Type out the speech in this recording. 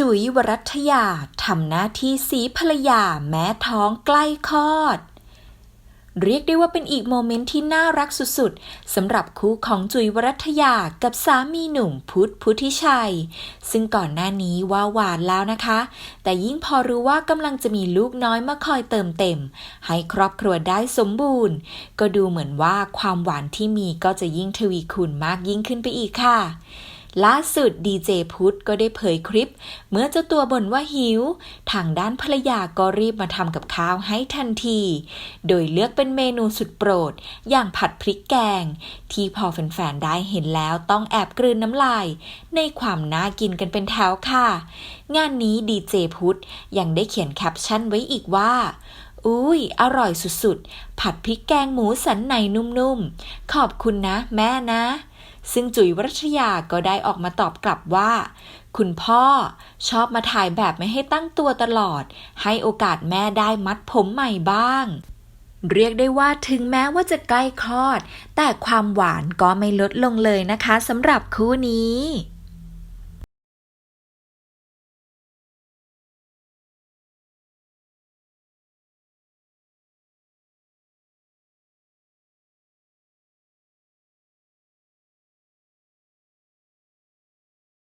จุ๋ยวรัตยาทำหน้าที่สีภรรยาแม้ท้องใกล้คลอด เรียกได้ว่าเป็นอีกโมเมนต์ที่น่ารักสุดๆสำหรับคู่ของจุ๋ยวรัตยากับสามีหนุ่มพุทธพุทธิชัย ซึ่งก่อนหน้านี้ว่าหวานแล้วนะคะ แต่ยิ่งพอรู้ว่ากำลังจะมีลูกน้อยมาคอยเติมเต็ม ให้ครอบครัวได้สมบูรณ์ ก็ดูเหมือนว่าความหวานที่มีก็จะยิ่งทวีคูณมากยิ่งขึ้นไปอีกค่ะ ล่าสุดดีเจพุทธก็ได้เผยคลิป เมื่อเจ้าตัวบ่นว่าหิว ทางด้านภรรยาก็รีบมาทำกับข้าวให้ทันที โดยเลือกเป็นเมนูสุดโปรด อย่างผัดพริกแกง ที่พอแฟนๆได้เห็นแล้วต้องแอบกลืนน้ำลาย ในความน่ากินกันเป็นแถวค่ะ งานนี้ดีเจพุทธยังได้เขียนแคปชั่นไว้อีกว่า อุ้ย อร่อยสุดๆ ผัดพริกแกงหมูสันในนุ่มๆ ขอบคุณนะ แม่นะ ซึ่งจุ๋ยวรัชยาก็ได้ออกมาตอบกลับว่า คุณพ่อชอบมาถ่ายแบบไม่ให้ตั้งตัวตลอด ให้โอกาสแม่ได้มัดผมใหม่บ้างเรียกได้ว่าถึงแม้ว่าจะใกล้คลอด แต่ความหวานก็ไม่ลดลงเลยนะคะสำหรับคู่นี้